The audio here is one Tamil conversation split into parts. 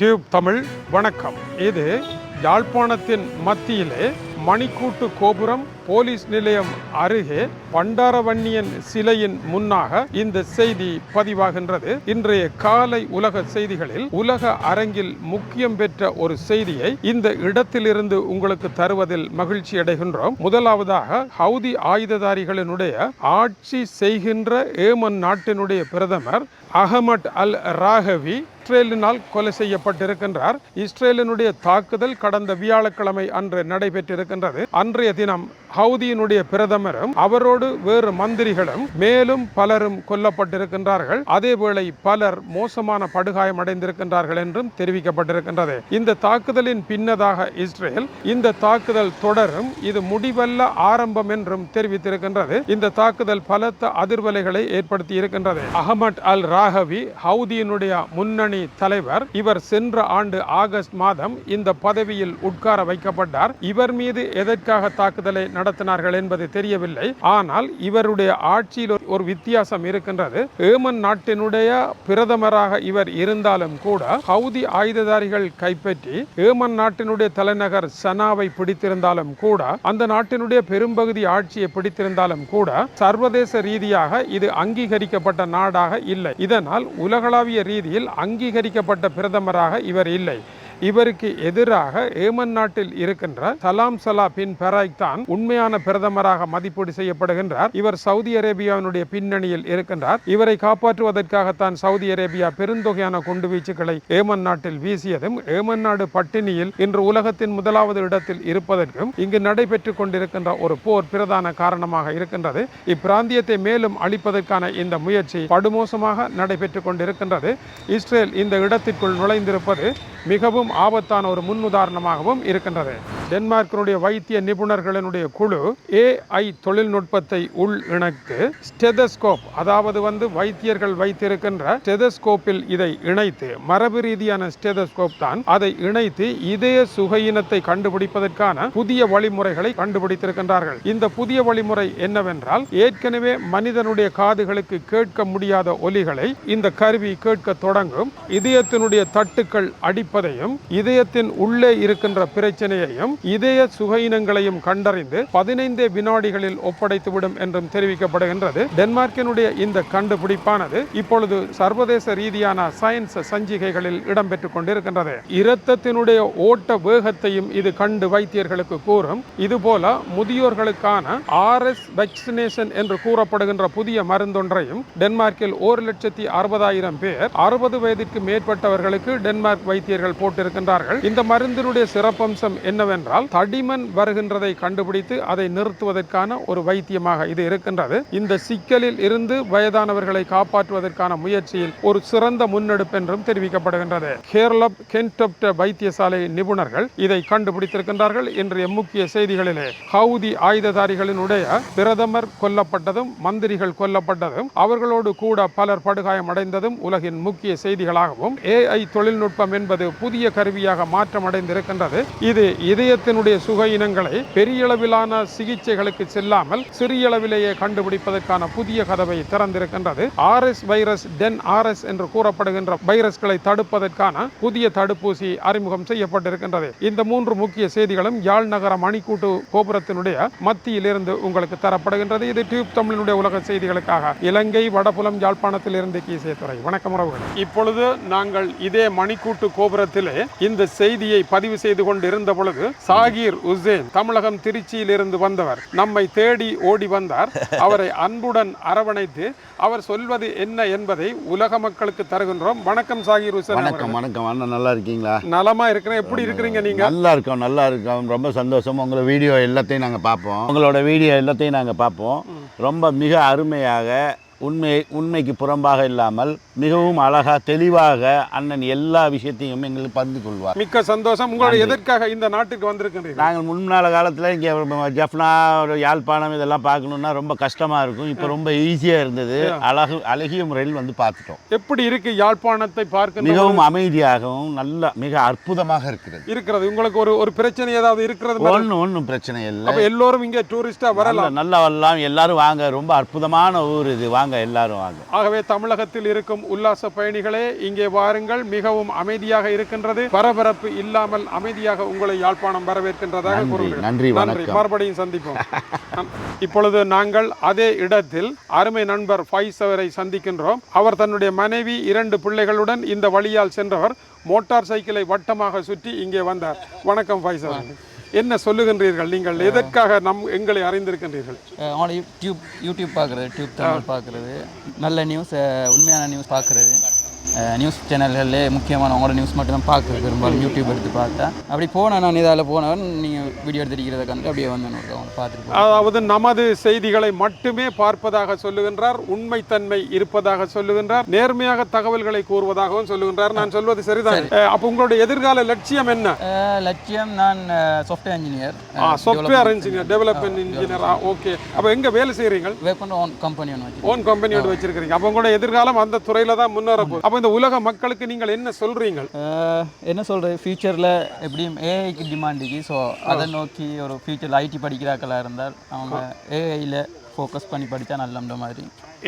டியூப் தமிழ் வணக்கம். இது யாழ்ப்பாணத்தின் மத்தியிலே மணிக்கூட்டு கோபுரம் போலீஸ் நிலையம் அருகே பண்டாரவன்னியன் சிலையின் முன்னாக இந்த செய்தி பதிவாகின்றது. இன்றைய காலை உலக செய்திகளில் உலக அரங்கில் முக்கியம் பெற்ற ஒரு செய்தியை இந்த இடத்திலிருந்து உங்களுக்கு தருவதில் மகிழ்ச்சி அடைகின்றோம். முதலாவதாக ஹவுதி ஆயுததாரிகளினுடைய ஆட்சி செய்கின்ற ஏமன் நாட்டினுடைய பிரதமர் அகமட் அல் ராகவி இஸ்ரேலினால் கொலை செய்யப்பட்டிருக்கின்றார். இஸ்ரேலினுடைய தாக்குதல் கடந்த வியாழக்கிழமை அன்று நடைபெற்றிருக்கின்றது. அன்றைய தினம் ஹவுதியினுடைய பிரதமரும் அவரோடு வேறு மந்திரிகளும் மேலும் பலரும் கொல்லப்பட்டிருக்கின்றார்கள். அதேவேளை பலர் மோசமான படுகாயம் அடைந்திருக்கின்றார்கள் என்றும் தெரிவிக்கப்பட்டிருக்கின்றது. இந்த தாக்குதலின் பின்னதாக இஸ்ரேல் இந்த தாக்குதல் தொடரும். இது முடிவல்ல ஆரம்பம் என்றும் தெரிவித்திருக்கின்றது. இந்த தாக்குதல் பலத்த அதிர்வலைகளை ஏற்படுத்தி இருக்கின்றது. அகமட் அல் ராகவி ஹவுதியினுடைய முன்னணி தலைவர். இவர் சென்ற ஆண்டு ஆகஸ்ட் மாதம் இந்த பதவியில் உட்கார வைக்கப்பட்டார். இவர் மீது எதற்காக தாக்குதலை நடத்தினார்கள் என்பது தெரியவில்லை. ஆனால் இவருடைய ஆட்சியில் ஒரு- வித்தியாசம் இருக்கின்றது. ஏமன் நாட்டினுடைய பிரதமராக இவர் இருந்தாலும் கூட ஹவுதி ஆயுததாரிகள் கைப்பற்றி ஏமன் நாட்டினுடைய தலைநகர் சனாவை பிடித்திருந்தாலும் கூட அந்த நாட்டினுடைய பெரும்பகுதி ஆட்சியை பிடித்திருந்தாலும் கூட சர்வதேச ரீதியாக இது அங்கீகரிக்கப்பட்ட நாடாக இல்லை. இதனால் உலகளாவிய ரீதியில் அங்கீகரிக்கப்பட்ட பிரதமராக இவர் இல்லை. இவருக்கு எதிராக ஏமன் நாட்டில் இருக்கின்ற சலாம் சலா பின் பெராய்க் தான் உண்மையான பிரதமராக மதிப்பீடு செய்யப்படுகின்றார். இவர் சவுதி அரேபியாவினுடைய பின்னணியில் இருக்கின்றார். இவரை காப்பாற்றுவதற்காகத்தான் சவுதி அரேபியா பெருந்தொகையான குண்டுவீச்சுகளை ஏமன் நாட்டில் வீசியதும் ஏமன் நாடு பட்டினியில் இன்று உலகத்தின் முதலாவது இடத்தில் இருப்பதற்கும் இங்கு நடைபெற்றுக் கொண்டிருக்கின்ற ஒரு போர் பிரதான காரணமாக இருக்கின்றது. இப்பிராந்தியத்தை மேலும் அழிப்பதற்கான இந்த முயற்சி படுமோசமாக நடைபெற்றுக் கொண்டிருக்கின்றது. இஸ்ரேல் இந்த இடத்திற்குள் நுழைந்திருப்பது மிகவும் ஆபத்தான ஒரு முன்னுதாரணமாகவும் இருக்கின்றது. டென்மார்க்கினுடைய வைத்திய நிபுணர்களினுடைய குழு ஏஐ தொழில்நுட்பத்தை உள் இணைத்து ஸ்டெதஸ்கோப் அதாவது வந்து வைத்தியர்கள் வைத்திருக்கின்ற ஸ்டெதஸ்கோப்பில் இதை இணைத்து மரபு ரீதியான ஸ்டெதஸ்கோப் தான் அதை இணைத்து இதய சுகையினத்தை கண்டுபிடிப்பதற்கான புதிய வழிமுறைகளை கண்டுபிடித்திருக்கின்றார்கள். இந்த புதிய வழிமுறை என்னவென்றால் ஏற்கனவே மனிதனுடைய காதுகளுக்கு கேட்க முடியாத ஒலிகளை இந்த கருவி கேட்க தொடங்கும் இதயத்தினுடைய தட்டுக்கள் அடிப்பதையும் இதயத்தின் உள்ளே இருக்கின்ற பிரச்சனையையும் இதய சுகையினங்களையும் கண்டறிந்து பதினைந்தே வினாடிகளில் ஒப்படைத்துவிடும் என்றும் தெரிவிக்கப்படுகின்றது. டென்மார்க்கினுடைய இந்த கண்டுபிடிப்பானது இப்பொழுது சர்வதேச ரீதியான சயின்ஸ் சஞ்சிகைகளில் இடம்பெற்றுக் கொண்டிருக்கின்றது. இரத்தத்தினுடைய ஓட்ட வேகத்தையும் இது கண்டு வைத்தியர்களுக்கு கூறும். இதுபோல முதியோர்களுக்கான ஆர்எஸ் வேக்சினேஷன் என்று கூறப்படுகின்ற புதிய மருந்தொன்றையும் டென்மார்க்கில் ஒரு லட்சத்தி அறுபதாயிரம் பேர் அறுபது வயதிற்கு மேற்பட்டவர்களுக்கு டென்மார்க் வைத்தியர்கள் இருக்கின்றார்கள் இந்த மருந்தினுடைய சிறப்பம்சம் என்னவென்றால் தடிமன் வருகின்றதை கண்டுபிடித்து அதை நிறுத்துவதற்கான ஒரு வைத்தியமாக இது இருக்கின்றது. இந்த சிக்கலில் இருந்து வயதானவர்களை காப்பாற்றுவதற்கான முயற்சியில் ஒரு சிறந்த முன்னெடுப்பு என்றும் தெரிவிக்கப்படுகின்றது. கேரளப் கென்டப்ட வைத்தியசாலை நிபுணர்கள் இதை கண்டுபிடித்திருக்கின்றார்கள். இன்றைய முக்கிய செய்திகளிலே ஹவுதி ஆயுததாரிகளினுடைய பிரதமர் கொல்லப்பட்டதும் மந்திரிகள் கொல்லப்பட்டதும் அவர்களோடு கூட பலர் படுகாயம் அடைந்ததும் உலகின் முக்கிய செய்திகளாகவும் ஏஐ தொழில்நுட்பம் என்பது புதிய கருவியாக மாற்றமடைந்திருக்கின்றது. இது இதயத்தினுடைய சுக இனங்களை பெரிய அளவிலான சிகிச்சைகளுக்கு செல்லாமல் சிறிய அளவிலேயே கண்டுபிடிப்பதற்கான புதிய கதவை திறந்திருக்கின்றது. ஆர்எஸ் வைரஸ் டென் ஆர்எஸ் என்று கூறப்படுகின்ற வைரஸ்களை தடுப்பதற்கான புதிய தடுப்பூசி அறிமுகம் செய்யப்பட்டிருக்கின்றது. இந்த மூன்று முக்கிய செய்திகளும் யாழ் நகர மணிக்கூட்டு கோபுரத்தினுடைய மத்தியில் இருந்து உங்களுக்கு தரப்படுகின்றது. இது டியூப் தமிழினுடைய உலக செய்திகளுக்காக. இலங்கை வடபுலம் யாழ்ப்பாணத்தில் இருந்து கீசேத்துறை வணக்கம் உறவுகள். இப்பொழுது நாங்கள் இதே மணிக்கூட்டு கோபுரத்திலே இந்த செய்தியை பதிவு செய்து கொண்டு இருந்த பொழுது சாகிர் உசேன் தமிழகம் திருச்சியில் இருந்து வந்தவர். நம்மை தேடி ஓடி வந்தார். அவரை அன்புடன் அரவணைத்து அவர் சொல்வது என்ன என்பதை உலக மக்களுக்கு தருகின்றோம். வணக்கம் சாகிர் உசேன். வணக்கம் வணக்கம். அண்ணா நல்லா இருக்கீங்களா? நலமா இருக்கிறேன். எப்படி இருக்கிறீங்க நீங்க? நல்லா இருக்கோம் நல்லா இருக்கோம். ரொம்ப சந்தோஷம். உங்களை வீடியோ எல்லாத்தையும் நாங்கள் பார்ப்போம். உங்களோட வீடியோ எல்லாத்தையும் நாங்கள் பார்ப்போம். ரொம்ப மிக அருமையாக உண்மை உண்மைக்கு புறம்பாக இல்லாமல் மிகவும் அழகா தெளிவாக அண்ணன் எல்லா விஷயத்தையும் எங்களுக்கு பகிர்ந்து கொள்வார். மிக்க சந்தோஷம். உங்களுடைய எதற்காக இந்த நாட்டுக்கு வந்திருக்கின்றீர்கள் நாங்கள் முன்னால காலத்தில் இங்கே ஜஃப்னா ஒரு யாழ்ப்பாணம் இதெல்லாம் பார்க்கணுன்னா ரொம்ப கஷ்டமாக இருக்கும். இப்போ ரொம்ப ஈஸியாக இருந்தது. அழகு அழகிய முறையில் வந்து பார்த்துட்டோம். எப்படி இருக்கு யாழ்ப்பாணத்தை பார்க்க? மிகவும் அமைதியாகவும் நல்ல மிக அற்புதமாக இருக்கிறது. இருக்கிறது. உங்களுக்கு ஒரு ஒரு பிரச்சனை ஏதாவது இருக்கிறது? ஒன்றும் ஒன்றும் பிரச்சனை இல்லை. எல்லோரும் இங்க டூரிஸ்டா வரலாம் நல்லா வரலாம். எல்லாரும் வாங்க. ரொம்ப அற்புதமான ஊர் இது. வாங்க வாங்க எல்லாரும் வாங்க. ஆகவே தமிழகத்தில் இருக்கும் உல்லாச பயணிகளே இங்கே வாருங்கள். மிகவும் அமைதியாக இருக்கின்றது. பரபரப்பு இல்லாமல் அமைதியாக உங்களை யாழ்ப்பாணம் வரவேற்கின்றதாக நன்றி, கூறுகிறேன். நன்றி. மறுபடியும் சந்திப்போம். இப்பொழுது நாங்கள் அதே இடத்தில் அருமை நண்பர் ஃபைஸ் அவரை சந்திக்கின்றோம். அவர் தன்னுடைய மனைவி இரண்டு பிள்ளைகளுடன் இந்த வழியால் சென்றவர். மோட்டார் சைக்கிளை வட்டமாக சுற்றி இங்கே வந்தார். வணக்கம் ஃபைஸ் என்ன சொல்லுகின்றீர்கள் நீங்கள்? எதற்காக நம் எங்களை அறிந்திருக்கின்றீர்கள்? அவங்களோட யூடியூப் யூடியூப் பார்க்குறது டியூப் சேனல் பார்க்குறது. நல்ல நியூஸ் உண்மையான நியூஸ் பார்க்குறது. நியூஸ் சேனல்களே முக்கியமான உங்களோட நியூஸ் மட்டும் தான் பார்க்குறது. பெரும்பாலும் யூடியூப் எடுத்து பார்த்தேன் அப்படி போனேன் நான் இதால் போனவன் நீங்கள் வீடியோ எடுத்துருக்கிறத கண்டு அப்படியே பார்த்துட்டு போனேன். அதாவது நமது செய்திகளை மட்டுமே பார்ப்பதாக சொல்லுகின்றார் உண்மைத்தன்மை இருப்பதாக சொல்லுகின்றார் நேர்மையாக தகவல்களை கூறுவதாகவும் சொல்லுகின்றார். நான் சொல்வது சரிதான். அப்ப உங்களுடைய எதிர்கால லட்சியம் என்ன? லட்சியம் நான் software engineer software engineer development engineer okay அப்ப எங்க வேலை பண்ணுற ஓன் கம்பெனி ஒன்று ஓன் கம்பெனியோட வச்சிருக்கீங்க அப்ப உங்களுடைய எதிர்காலம் அந்த துறையில தான் முன்னேற போகுது. அப்ப இந்த உலக மக்களுக்கு நீங்கள் என்ன சொல்றீங்க அஹ், என்ன சொல்கிறது ஃப்யூச்சரில் எப்படியும் ஏஐக்கு டிமாண்டுக்கு ஸோ அதை நோக்கி ஒரு ஃப்யூச்சரில் ஐடி படிக்கிறாக்களாக இருந்தால் அவங்க ஏஐயில் ஃபோக்கஸ் பண்ணி படித்தா நல்ல மாதிரி.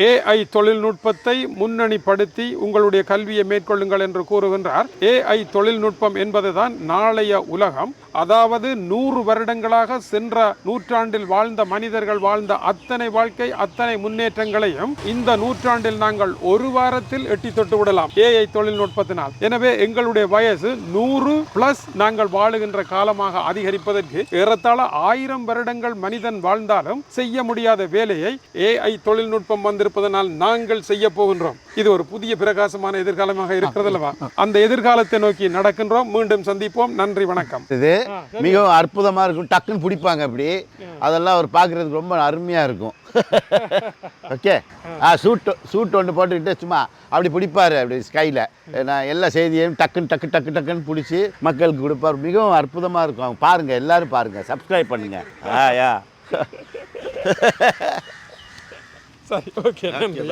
ஏஐ தொழில்நுட்பத்தை முன்னணிப்படுத்தி உங்களுடைய கல்வியை மேற்கொள்ளுங்கள் என்று கூறுகின்றார். ஏஐ தொழில்நுட்பம் என்பதுதான் நாளைய உலகம். அதாவது நூறு வருடங்களாக சென்ற நூற்றாண்டில் வாழ்ந்த மனிதர்கள் வாழ்ந்த அத்தனை வாழ்க்கை அத்தனை முன்னேற்றங்களையும் இந்த நூற்றாண்டில் நாங்கள் ஒரு வாரத்தில் எட்டி தொட்டு விடலாம் ஏஐ தொழில்நுட்பத்தினால். எனவே எங்களுடைய வயசு நூறு பிளஸ் நாங்கள் வாழுகின்ற காலமாக அதிகரிப்பதற்கு ஏறத்தாழ ஆயிரம் வருடங்கள் மனிதன் வாழ்ந்தாலும் செய்ய முடியாத வேலையை ஏஐ தொழில்நுட்பம் வந்திருப்பதனால் நாங்கள் செய்ய போகின்றோம். இது ஒரு புதிய பிரகாசமான எதிர்காலமாக இருக்கிறது அல்லவா அந்த எதிர்காலத்தை நோக்கி நடக்கின்றோம். மீண்டும் சந்திப்போம். நன்றி வணக்கம். இது மிகவும் அற்புதமாக இருக்கும். டக்குன்னு பிடிப்பாங்க அப்படி. அதெல்லாம் அவர் பார்க்குறதுக்கு ரொம்ப அருமையாக இருக்கும். ஓகே ஆ சூட் சூட் ஒன்று போட்டுக்கிட்டு சும்மா அப்படி பிடிப்பாரு அப்படி ஸ்கையில் நான் எல்லா செய்தியையும் டக்குன்னு டக்கு டக்கு டக்குன்னு பிடிச்சி மக்களுக்கு கொடுப்பார். மிகவும் அற்புதமாக இருக்கும். அவங்க பாருங்கள் எல்லாரும் பாருங்கள் சப்ஸ்கிரைப் பண்ணுங்கள் ஆ யா. சரி ஓகே நன்றி